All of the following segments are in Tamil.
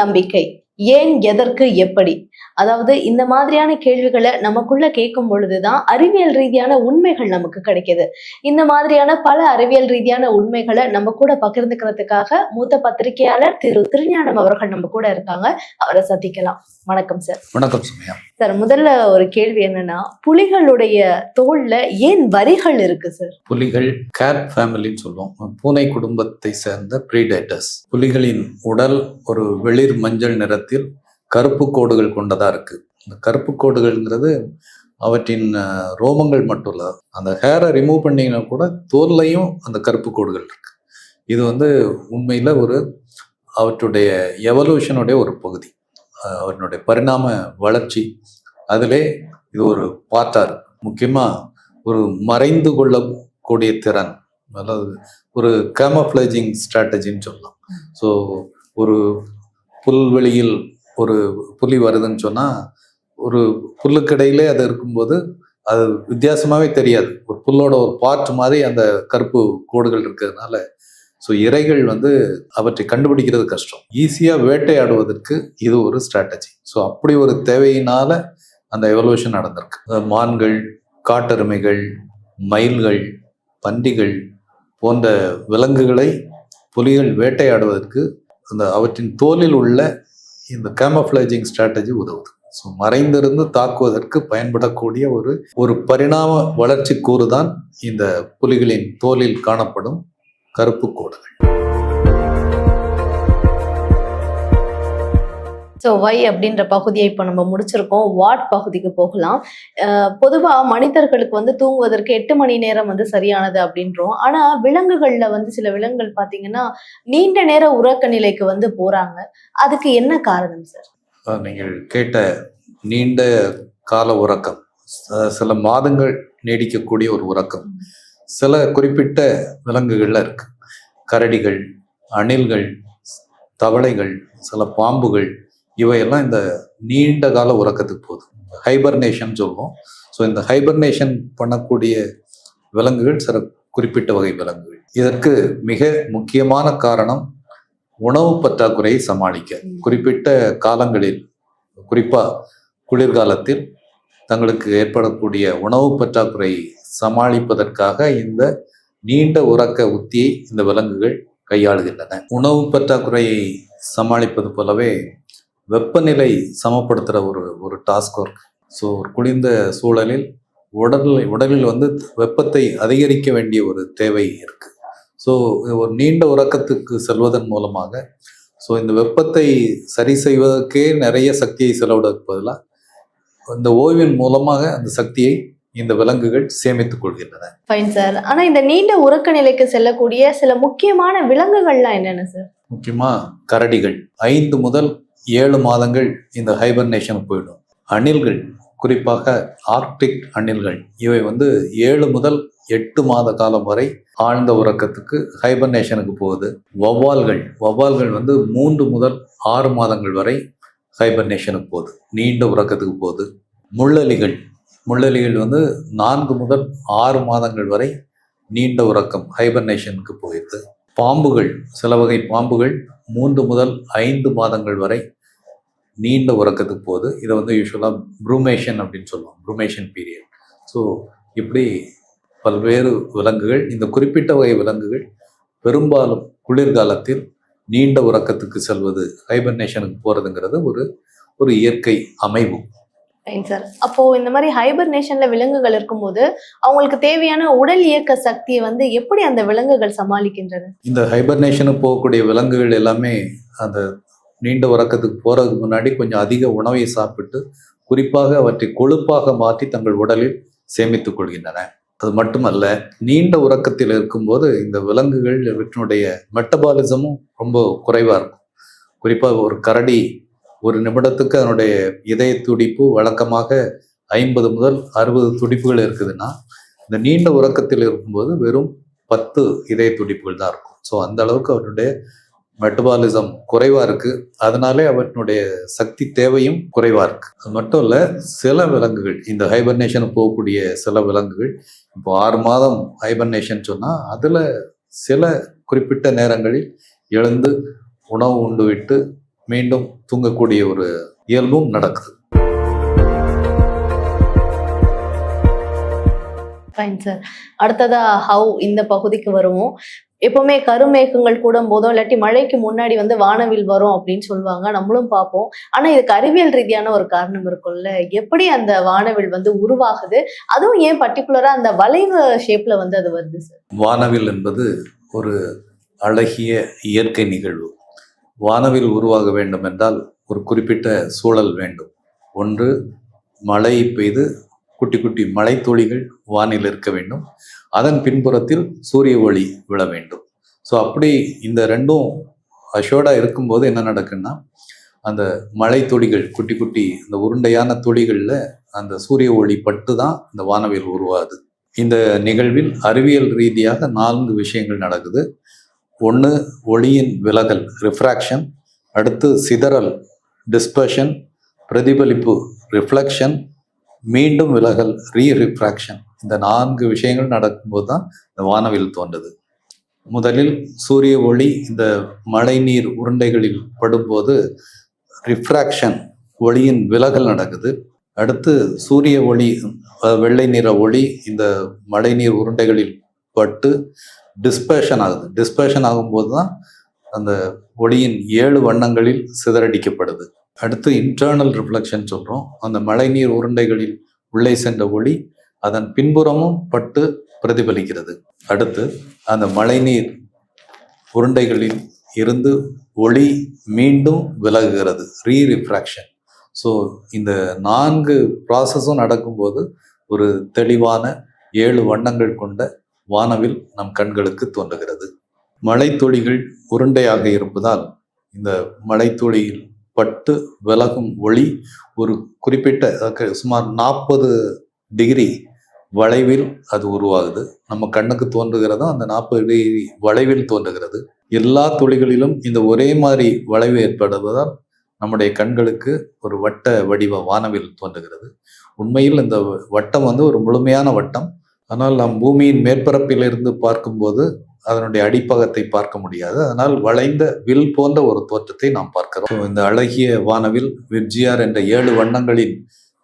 நம்பிக்கை. ஏன் எதற்கு எப்படி? அதாவது இந்த மாதிரியான கேள்விகளை நமக்குள்ள கேட்கும் பொழுதுதான் அறிவியல் ரீதியான உண்மைகள் நமக்கு கிடைக்குது. இந்த மாதிரியான பல அறிவியல் ரீதியான உண்மைகளை நம்ம கூட பகிர்ந்துக்கிறதுக்காக மூத்த பத்திரிகையாளர் திரு திருஞானம் அவர்கள் நம்ம கூட இருக்காங்க. அவரை சந்திக்கலாம். வணக்கம் சார் வணக்கம் சுமையா. சார் முதல்ல ஒரு கேள்வி என்னன்னா புலிகளுடைய தோல்ல ஏன் வரிகள் இருக்கு சார் புலிகள் கேட் ஃபேமிலின்னு சொல்லுவோம். பூனை குடும்பத்தை சேர்ந்த ப்ரீடேட்டர்ஸ் புலிகளின் உடல் ஒரு வெளிர் மஞ்சள் நிறத்தில் கருப்பு கோடுகள் கொண்டதா இருக்கு. இந்த கருப்பு கோடுகள்ங்கிறது அவற்றின் ரோமங்கள் மட்டும் இல்ல அந்த ஹேரை ரிமூவ் பண்ணீங்கன்னா கூட தோல்லையும் அந்த கருப்பு கோடுகள் இருக்கு. இது வந்து உண்மையில ஒரு அவற்றுடைய எவல்யூஷனுடைய ஒரு பகுதி. அஹ், அவற்றினுடைய பரிணாம வளர்ச்சி. அதிலே இது ஒரு பார்ட்டா இருக்கு. முக்கியமா ஒரு மறைந்து கொள்ளக்கூடிய திறன். அதாவது ஒரு கேமஃப்ளேஜிங் ஸ்ட்ராட்டஜின்னு சொல்லலாம். ஸோ ஒரு புல்வெளியில் ஒரு புலி வருதுன்னு சொன்னால் ஒரு புல்லுக்கிடையிலே அது இருக்கும்போது அது வித்தியாசமாகவே தெரியாது. ஒரு புல்லோட ஒரு பார்ட் மாதிரி அந்த கருப்பு கோடுகள் இருக்கிறதுனால ஸோ இறைகள் வந்து அவற்றை கண்டுபிடிக்கிறது கஷ்டம். ஈஸியாக வேட்டையாடுவதற்கு இது ஒரு ஸ்ட்ராட்டஜி ஸோ அப்படி ஒரு தேவையினால அந்த எவல்யூஷன் நடந்திருக்கு. மான்கள் காட்டெருமைகள் மயில்கள் பன்றிகள் போன்ற விலங்குகளை புலிகள் வேட்டையாடுவதற்கு அந்த அவற்றின் தோலில் உள்ள இந்த கேமஃப்ளைஜிங் ஸ்ட்ராட்டஜி உதவுது. ஸோ மறைந்திருந்து தாக்குவதற்கு பயன்படக்கூடிய ஒரு ஒரு பரிணாம வளர்ச்சி கூறுதான் இந்த புலிகளின் தோலில் காணப்படும் கருப்பு கோடுகள். ஸோ வை அப்படின்ற பகுதியை இப்போ நம்ம முடிச்சிருக்கோம். வாட் பகுதிக்கு போகலாம். பொதுவாக மனிதர்களுக்கு வந்து தூங்குவதற்கு எட்டு மணி நேரம் வந்து சரியானது அப்படின்றோம். ஆனால் விலங்குகளில் வந்து சில விலங்குகள் பார்த்தீங்கன்னா நீண்ட நேர உறக்க நிலைக்கு வந்து போகிறாங்க அதுக்கு என்ன காரணம் சார் நீங்கள் கேட்ட நீண்ட கால உறக்கம். சில மாதங்கள் நீடிக்கக்கூடிய ஒரு உறக்கம். சில குறிப்பிட்ட விலங்குகள்ல இருக்கு. கரடிகள் அணில்கள் தவளைகள் சில பாம்புகள் இவையெல்லாம் இந்த நீண்ட கால உறக்கத்துக்கு போகுது. ஹைபர்னேஷன் சொல்லுவோம். ஸோ இந்த ஹைபர்னேஷன் பண்ணக்கூடிய விலங்குகள் சில குறிப்பிட்ட வகை விலங்குகள். இதற்கு மிக முக்கியமான காரணம் உணவு பற்றாக்குறையை சமாளிக்க. குறிப்பிட்ட காலங்களில் குறிப்பாக குளிர்காலத்தில் தங்களுக்கு ஏற்படக்கூடிய உணவு பற்றாக்குறை சமாளிப்பதற்காக இந்த நீண்ட உறக்க உத்தியை இந்த விலங்குகள் கையாளுகின்றன. உணவு பற்றாக்குறையை சமாளிப்பது போலவே வெப்பநிலை சமப்படுத்துகிற ஒரு ஒரு டாஸ்க் ஒர்க் ஸோ ஒரு குளிர்ந்த சூழலில் உடலில் உடலில் வந்து வெப்பத்தை அதிகரிக்க வேண்டிய ஒரு தேவை இருக்கு. ஸோ ஒரு நீண்ட உறக்கத்துக்கு செல்வதன் மூலமாக ஸோ இந்த வெப்பத்தை சரி செய்வதற்கே நிறைய சக்தியை செலவிடுவதற்கு பதிலாக இந்த ஓய்வின் மூலமாக அந்த சக்தியை இந்த விலங்குகள் சேமித்துக் கொள்கின்றன. ஃபைன் சார் ஆனா இந்த நீண்ட உறக்க நிலைக்கு செல்லக்கூடிய சில முக்கியமான விலங்குகள்லாம் என்னென்ன சார் முக்கியமா கரடிகள். ஐந்து முதல் ஏழு மாதங்கள் இந்த ஹைபர்னேஷன் போயிடும். அணில்கள் குறிப்பாக ஆர்க்டிக் அணில்கள் இவை வந்து ஏழு முதல் எட்டு மாத காலம் வரை ஆழ்ந்த உறக்கத்துக்கு ஹைபர்னேஷனுக்கு போகுது. வௌவால்கள் வௌவால்கள் வந்து மூன்று முதல் ஆறு மாதங்கள் வரை ஹைபர்னேஷனுக்கு போகுது. நீண்ட உறக்கத்துக்கு போகுது. முள்ளலிகள் முள்ளலிகள் வந்து நான்கு முதல் ஆறு மாதங்கள் வரை நீண்ட உறக்கம் ஹைபர்னேஷனுக்கு போயிடுது. பாம்புகள் சில வகை பாம்புகள் மூன்று முதல் ஐந்து மாதங்கள் வரை நீண்ட உறக்கத்துக்கு போகுது. இதை வந்து யூஸ்வலாக ப்ரூமேஷன் அப்படின்னு சொல்லுவோம். ப்ரூமேஷன் பீரியட் ஸோ இப்படி பல்வேறு விலங்குகள் இந்த குறிப்பிட்ட வகை விலங்குகள் பெரும்பாலும் குளிர்காலத்தில் நீண்ட உறக்கத்துக்கு செல்வது ஹைபர்னேஷனுக்கு போகிறதுங்கிறது ஒரு ஒரு இயற்கை அமைவு ரைட் சார் அப்போ இந்த மாதிரி ஹைபர்னேஷன்ல விலங்குகள் இருக்கும்போது அவங்களுக்கு தேவையான உடல் இயக்க சக்தியை வந்து எப்படி அந்த விலங்குகள் சமாளிக்கின்றன? இந்த ஹைபர்னேஷனுக்கு போகக்கூடிய விலங்குகள் எல்லாமே அந்த நீண்ட உறக்கத்துக்கு போகிறதுக்கு முன்னாடி கொஞ்சம் அதிக உணவை சாப்பிட்டு குறிப்பாக அவற்றை கொழுப்பாக மாற்றி தங்கள் உடலில் சேமித்துக் கொள்கின்றன. அது மட்டுமல்ல நீண்ட உறக்கத்தில் இருக்கும்போது இந்த விலங்குகள் இவற்றினுடைய மெட்டபாலிசமும் ரொம்ப குறைவாக இருக்கும். குறிப்பாக ஒரு கரடி ஒரு நிமிடத்துக்கு அதனுடைய இதய துடிப்பு வழக்கமாக ஐம்பது முதல் அறுபது துடிப்புகள் இருக்குதுன்னா இந்த நீண்ட உறக்கத்தில் இருக்கும்போது வெறும் பத்து இதய துடிப்புகள் தான் இருக்கும். ஸோ அந்த அளவுக்கு அவருடைய மெட்டபாலிசம் குறைவாக இருக்குது அதனாலே அவற்றினுடைய சக்தி தேவையும் குறைவாக இருக்குது அது மட்டும் இல்லை சில விலங்குகள் இந்த ஹைபர்னேஷன் போகக்கூடிய சில விலங்குகள் இப்போ ஆறு மாதம் ஹைபர்னேஷன் சொன்னால் அதில் சில குறிப்பிட்ட நேரங்களில் எழுந்து உணவு உண்டு விட்டு மீண்டும் தூங்கக்கூடிய ஒரு இயல்பும் நடக்குது. ஃபைன் சார் அடுத்ததா ஹவு இந்த பகுதிக்கு வருவோம். எப்பவுமே கருமேகங்கள் கூடும் போதும் இல்லாட்டி மழைக்கு முன்னாடி வந்து வானவில் வரும் அப்படின்னு சொல்லுவாங்க. நம்மளும் பார்ப்போம். ஆனா இதுக்கு அறிவியல் ரீதியான ஒரு காரணம் இருக்கும்ல. எப்படி அந்த வானவில் வந்து உருவாகுது? அதுவும் ஏன் பர்டிகுலரா அந்த வளைவு ஷேப்ல வந்து அது வருது சார் வானவில் என்பது ஒரு அழகிய இயற்கை நிகழ்வு. வானவில் உருவாக வேண்டும் என்றால் ஒரு குறிப்பிட்ட சூழல் வேண்டும். ஒன்று மழை பெய்து குட்டி குட்டி மழைத்துளிகள் வானில் இருக்க வேண்டும். அதன் பின்புறத்தில் சூரிய ஒளி விழ வேண்டும். ஸோ அப்படி இந்த ரெண்டும் அஷோர்டாக இருக்கும்போது என்ன நடக்குன்னா அந்த மழை துளிகள் குட்டி குட்டி இந்த உருண்டையான துளிகளில் அந்த சூரிய ஒளி பட்டு தான் இந்த வானவில் உருவாது இந்த நிகழ்வில் அறிவியல் ரீதியாக நான்கு விஷயங்கள் நடக்குது. ஒன்று ஒளியின் விலகல் ரிஃப்ராக்ஷன் அடுத்து சிதறல் டிஸ்பர்ஷன் பிரதிபலிப்பு ரிஃப்ளெக்ஷன் மீண்டும் விலகல் ரீ ரிஃப்ராக்ஷன் இந்த நான்கு விஷயங்கள் நடக்கும்போது தான் இந்த வானவில் தோன்றுது. முதலில் சூரிய ஒளி இந்த மழைநீர் உருண்டைகளில் படும்போது ரிஃப்ராக்ஷன் ஒளியின் விலகல் நடக்குது. அடுத்து சூரிய ஒளி வெள்ளை நிற ஒளி இந்த மழைநீர் உருண்டைகளில் பட்டு டிஸ்பேஷன் ஆகுது. டிஸ்பேஷன் ஆகும்போது தான் அந்த ஒளியின் ஏழு வண்ணங்களில் சிதறடிக்கப்படுது. அடுத்து இன்டர்னல் ரிஃப்ளெக்ஷன் சொல்கிறோம் அந்த மழைநீர் உருண்டைகளில் உள்ளே சென்ற ஒளி அதன் பின்புறமும் பட்டு பிரதிபலிக்கிறது. அடுத்து அந்த மழைநீர் உருண்டைகளில் இருந்து ஒளி மீண்டும் விலகுகிறது. ரீ ரிஃப்ராக்ஷன் ஸோ இந்த நான்கு ப்ராசஸும் நடக்கும்போது ஒரு தெளிவான ஏழு வண்ணங்கள் கொண்ட வானவில் நம் கண்களுக்கு தோன்றுகிறது. மழைத்துளிகள் உருண்டையாக இருப்பதால் இந்த மழைத்துளியில் பட்டு விலகும் ஒளி ஒரு குறிப்பிட்ட சுமார் நாற்பது டிகிரி வளைவில் அது உருவாகுது. நம்ம கண்ணுக்கு தோன்றுகிறதா? அந்த நாற்பது டிகிரி வளைவில் தோன்றுகிறது. எல்லா துளிகளிலும் இந்த ஒரே மாதிரி வளைவு ஏற்படுவதால் நம்முடைய கண்களுக்கு ஒரு வட்ட வடிவ வானவில் தோன்றுகிறது. உண்மையில் இந்த வட்டம் வந்து ஒரு முழுமையான வட்டம். ஆனால் நாம் பூமியின் மேற்பரப்பிலிருந்து பார்க்கும்போது அதனுடைய அடிப்பகத்தை பார்க்க முடியாது. அதனால் வளைந்த வில் போன்ற ஒரு தோற்றத்தை நாம் பார்க்கிறோம். இந்த அழகிய வானவில் விர்ஜியார் என்ற ஏழு வண்ணங்களின்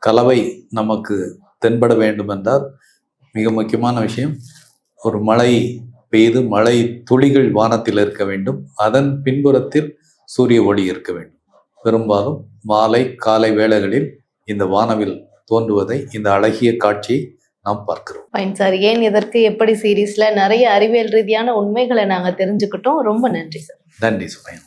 கலவை நமக்கு தென்பட வேண்டும் என்றால் மிக முக்கியமான விஷயம் ஒரு மழை பெய்து மழை துளிகள் வானத்தில் இருக்க வேண்டும். அதன் பின்புறத்தில் சூரிய ஒளி இருக்க வேண்டும். பெரும்பாலும் மாலை காலை வேளைகளில் இந்த வானவில் தோன்றுவதை இந்த அழகிய காட்சியை நாம் பார்க்கிறோம். ஃபைன் சார் ஏன் இதற்கு எப்படி சீரீஸ்ல நிறைய அறிவியல் ரீதியான உண்மைகளை நாங்க தெரிஞ்சுக்கிட்டோம்? ரொம்ப நன்றி சார் நன்றி சுமையா.